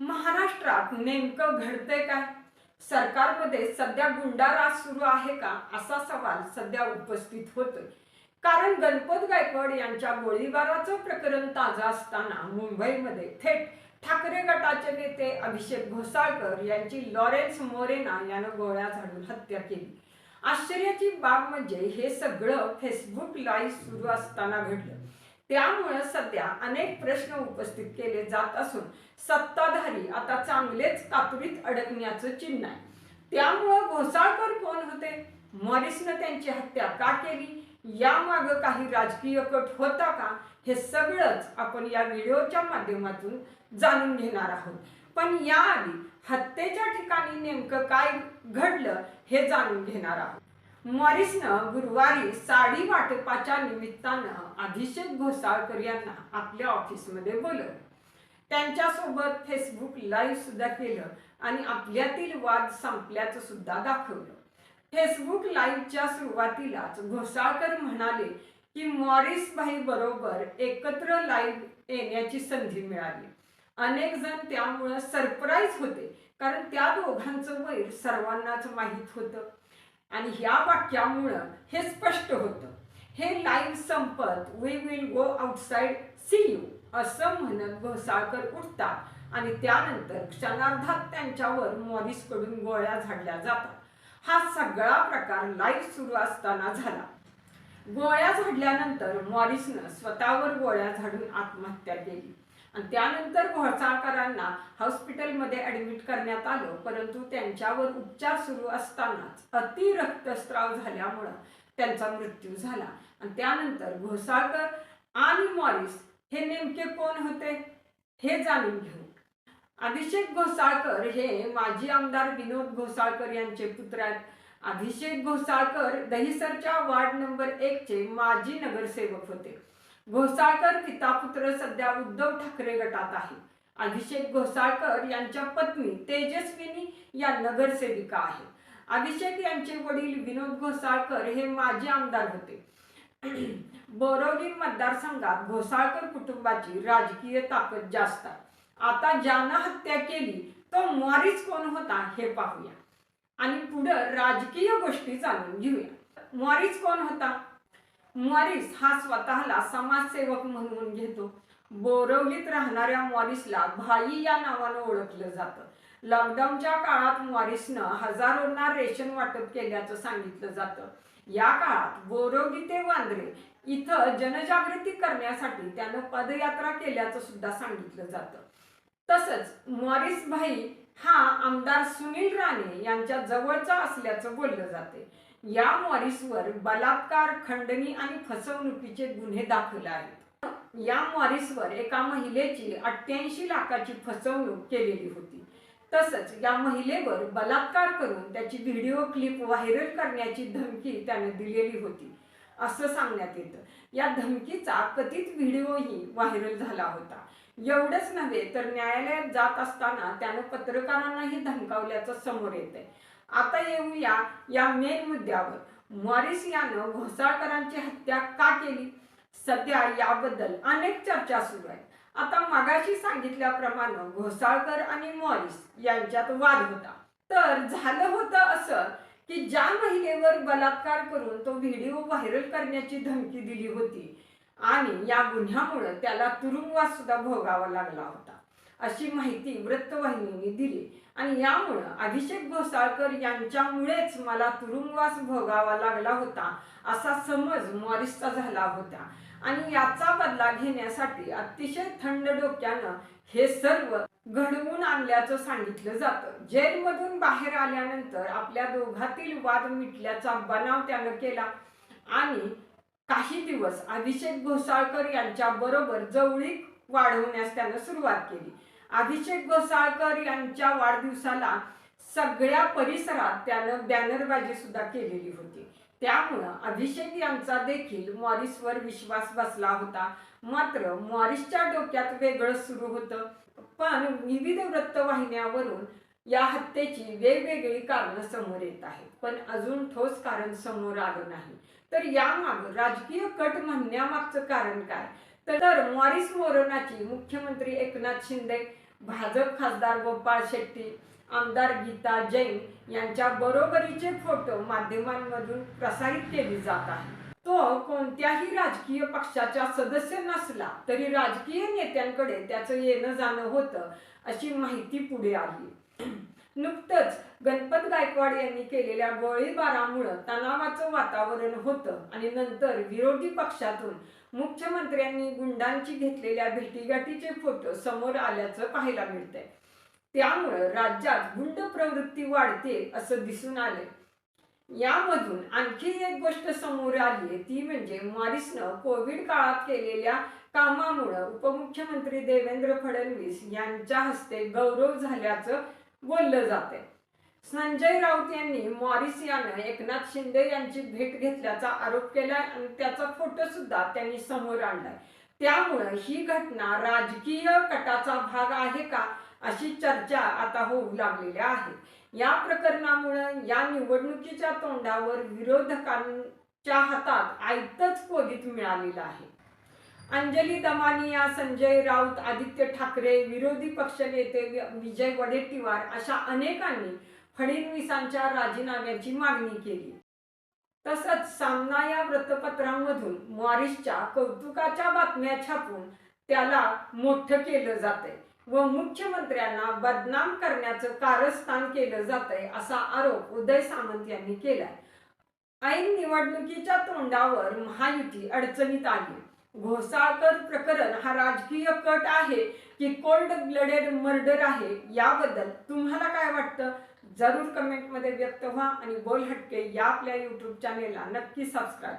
महाराष्ट्रात नेमकं घडतंय काय? सरकारमध्ये सध्या गुंडाराज सुरू आहे का? असा सवाल सध्या उपस्थित होतोय. कारण गणपत गायकवाड यांच्या गोळीबाराचं प्रकरण ताजं असताना मुंबईमध्ये थेट ठाकरे गटाचे नेते अभिषेक घोसाळकर यांची लॉरेन्स मोरेना यानं गोळ्या झाडून हत्या केली. आश्चर्याची बाब म्हणजे हे सगळं फेसबुक लाईव्ह सुरू असताना घडलं. त्यामुळं सध्या अनेक प्रश्न उपस्थित केले जात असून सत्ताधारी आता चांगलेच कातुरीत अडकण्याचं चिन्ह आहे. त्यामुळं घोसाळकर कोण होते? मॉरिसनं त्यांची हत्या का केली? यामाग काही राजकीय कट होता का? हे सगळंच आपण या व्हिडिओच्या माध्यमातून जाणून घेणार आहोत. पण याआधी हत्येच्या ठिकाणी नेमकं काय घडलं हे जाणून घेणार आहोत. मॉरिसनं गुरुवारी साडी वाटपाच्या निमित्तानं अभिषेक घोसाळकर यांना आपल्या ऑफिसमध्ये बोलवलं. त्यांच्यासोबत फेसबुक लाईव्ह सुद्धा केलं आणि आपल्यातील वाद संपल्याचं सुद्धा दाखवलं. फेसबुक लाईव्हच्या सुरुवातीलाच घोसाळकर म्हणाले की मॉरिस भाई बरोबर एकत्र लाईव्ह येण्याची संधी मिळाली. अनेक जण त्यामुळं सरप्राईज होते कारण त्या दोघांचं वैर सर्वांनाच माहीत होतं. आणि ह्या वाक्यामुळं हे स्पष्ट होतं. हे लाईव्ह संपत we will go outside see you असं म्हणत घोसाळकर उठतात आणि त्यानंतर क्षणार्धात त्यांच्यावर मॉरिसकडून गोळ्या झाडल्या जातात. हा सगळा प्रकार लाईव्ह सुरू असताना झाला. गोळ्या झाडल्यानंतर मॉरिसनं स्वतःवर गोळ्या झाडून आत्महत्या केली. आणि त्यानंतर घोसाळकरांना हॉस्पिटलमध्ये ऍडमिट करण्यात आलं परंतु त्यांच्यावर उपचार सुरू असतानाच अति रक्तस्राव झाल्यामुळं त्यांचा मृत्यू झाला. आणि त्यानंतर घोसाळकर आणि मॉरिस हे नेमके कोण होते हे जाणून घेऊ. अभिषेक घोसाळकर हे माजी आमदार विनोद घोसाळकर यांचे पुत्र आहेत. अभिषेक घोसाळकर दहिसरच्या वार्ड नंबर एक चे माजी नगरसेवक होते. घोसाळकर पिता पुत्र सध्या उद्धव ठाकरे गटात आहे. अभिषेक घोसाळकर यांच्या पत्नी तेजस्विनी या नगरसेविका आहेत. अभिषेक यांचे वडील विनोद घोसाळकर हे माजी आमदार होते. बोरवली मतदारसंघात घोसाळकर कुटुंबाची राजकीय ताकद जास्त आता ज्यानं हत्या केली तो मॉरिस कोण होता हे पाहूया. आणि पुढं राजकीय गोष्टी जाणून घेऊया. मॉरिस कोण होता? मॉरिस हा स्वतःला समाजसेवक म्हणून घेतो. बोरवलीत राहणाऱ्या मॉरिसला भाई या नावानं ओळखलं जातं. लॉकडाऊनच्या काळात मॉरिसनं हजारोंना रेशन वाटप केल्याचं सांगितलं जातं. या काळात बोरवली ते वांद्रे इथं जनजागृती करण्यासाठी त्यानं पदयात्रा केल्याचं सुद्धा सांगितलं जातं. तसंच मॉरिस भाई हा आमदार सुनील राणे यांच्या जवळचा असल्याचं बोललं जाते. या मॉरिसवर बलात्कार खंडणी आणि फसवणुकीचे गुन्हे दाखल आहेत. या मॉरिसवर एका महिलेची अठ्ठ्याऐंशी लाखाची फसवणूक केलेली होती. तसंच या महिलेवर बलात्कार करून त्याची व्हिडिओ क्लिप व्हायरल करण्याची धमकी त्याने दिलेली होती. असं सांगण्यात येतं. या धमकीचा कथित व्हिडिओही व्हायरल झाला होता. एवढंच नव्हे तर न्यायालयात जात असताना त्यानं पत्रकारांनाही धमकावल्याचं समोर येतंय. आता येऊया या मेन मुद्द्यावर. मॉरिस यानं घोसाळकरांची हत्या का केली? सध्या याबद्दल अनेक चर्चा सुरू आहेत. आता मागाशी सांगितल्याप्रमाणे घोसाळकर आणि मॉरिस यांच्यात वाद होता. तर झालं होतं असं की ज्या महिलेवर बलात्कार करून तो व्हिडिओ व्हायरल करण्याची धमकी दिली होती आणि या गुन्ह्यामुळे त्याला तुरुंगवास सुद्धा भोगावा लागला होता. अशी माहिती वृत्तवाहिनीने दिली. आणि यामुळं अभिषेक घोसाळकर यांच्यामुळेच मला तुरुंगवास भोगावा लागला होता असा समज मॉरिसचा झाला होता. आणि याचा बदला घेण्यासाठी अतिशय थंड डोक्यानं हे सर्व घडवून आणल्याचं सांगितलं जातं. जेलमधून बाहेर आल्यानंतर आपल्या दोघातील वाद मिटल्याचा बनाव त्यानं केला. आणि काही दिवस अभिषेक घोसाळकर यांच्या बरोबर जवळीक वाढवण्यास त्यानं सुरुवात केली. अभिषेक गोसाळकर यांच्या वाढदिवसाला सगळ्या परिसरात त्यानं बॅनरबाजी सुद्धा केलेली होती. त्यामुळं अभिषेक यांचा देखील मॉरिसवर विश्वास बसला होता. मात्र मॉरिसच्या डोक्यात वेगळं सुरू होतं. पण विविध वृत्तवाहिन्यावरून या हत्येची वेगवेगळी कारणं समोर येत आहेत. पण अजून ठोस कारण समोर आलं नाही. तर यामाग राजकीय कट म्हणण्यामागचं कारण काय? तर मॉरिस मोरोनाची मुख्यमंत्री एकनाथ शिंदे भाजप खासदार गोपाळ शेट्टी आमदार गीता जैन यांच्या बरोबरीचे फोटो माध्यमांमधून प्रसारित केले जात आहे तो कोणत्याही राजकीय पक्षाचा सदस्य नसला तरी राजकीय नेत्यांकडे त्याचं येणं जाणं होतं अशी माहिती पुढे आली. नुकतंच गणपत गायकवाड यांनी केलेल्या गोळीबारामुळं तणावाचं वातावरण होतं आणि नंतर विरोधी पक्षातून मुख्यमंत्र्यांनी गुंडांची घेतलेल्या भेटीगाठीचे फोटो समोर आल्याचं पाहायला मिळतंय. त्यामुळं राज्यात गुंड प्रवृत्ती वाढते असं दिसून आलंय. यामधून आणखी एक गोष्ट समोर आली आहे ती म्हणजे मॉरिसनं कोविड काळात केलेल्या कामामुळं उपमुख्यमंत्री देवेंद्र फडणवीस यांच्या हस्ते गौरव झाल्याचं बोललं जाते. संजय राऊत यांनी मॉरिस यानं एकनाथ शिंदे यांची भेट घेतल्याचा आरोप केलाय आणि त्याचा फोटो सुद्धा त्यांनी समोर आणलाय. त्यामुळं ही घटना राजकीय कटाचा भाग आहे का अशी चर्चा आता होऊ लागलेल्या आहे. या प्रकरणामुळं या निवडणुकीच्या तोंडावर विरोधकांच्या हातात आयतच कोलीत मिळालेलं आहे. अंजली दमानिया संजय राऊत आदित्य ठाकरे विरोधी पक्षनेते विजय वडेट्टीवार अशा अनेकांनी फडणवीसांच्या राजीनाम्याची मागणी केली. तसंच सामना या वृत्तपत्रांमधून मॉरिसच्या कौतुकाच्या बातम्या छापून त्याला मोठं केलं जातंय व मुख्यमंत्र्यांना बदनाम करण्याचं कारस्थान केलं जातंय असा आरोप उदय सामंत यांनी केलाय. ऐन निवडणुकीच्या तोंडावर महायुती अडचणीत आली. घोसाळकर प्रकरण हा राजकीय कट आहे की कोल्ड ब्लडेड मर्डर आहे याबद्दल तुम्हाला काय वाटतं? जरूर कमेंटमध्ये व्यक्त व्हा आणि बोल हटके या आपल्या यूट्यूब चॅनेलला नक्की सबस्क्राईब